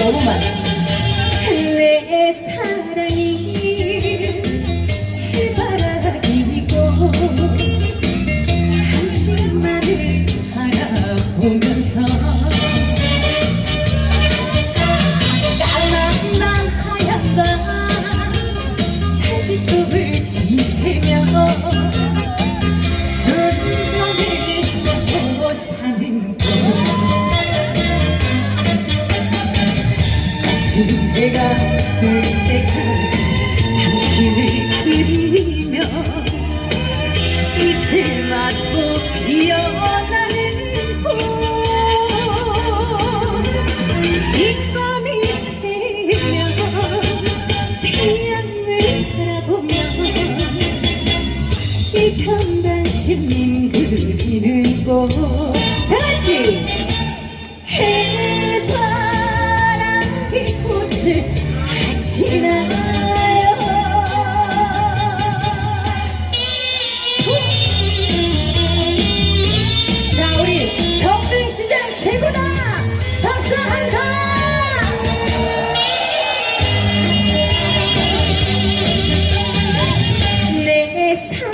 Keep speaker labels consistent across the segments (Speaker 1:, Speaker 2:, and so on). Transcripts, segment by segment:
Speaker 1: 너무 많아. 내 사랑이 해바라기고 당신만을 바라보면서 잠들 때까지 당신을 그리며 빛을 맞고 피어나는 꽃이 밤이 새면 태양을 바라보며 이 평단심님 그리는 꽃. 다같이!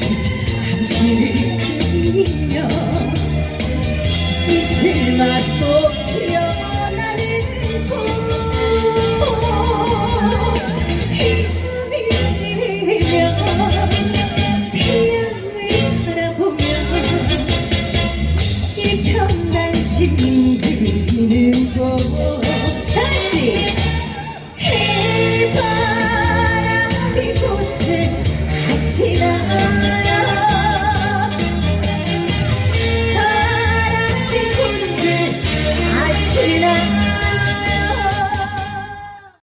Speaker 1: 당신을 그리며 이슬 맞고 피어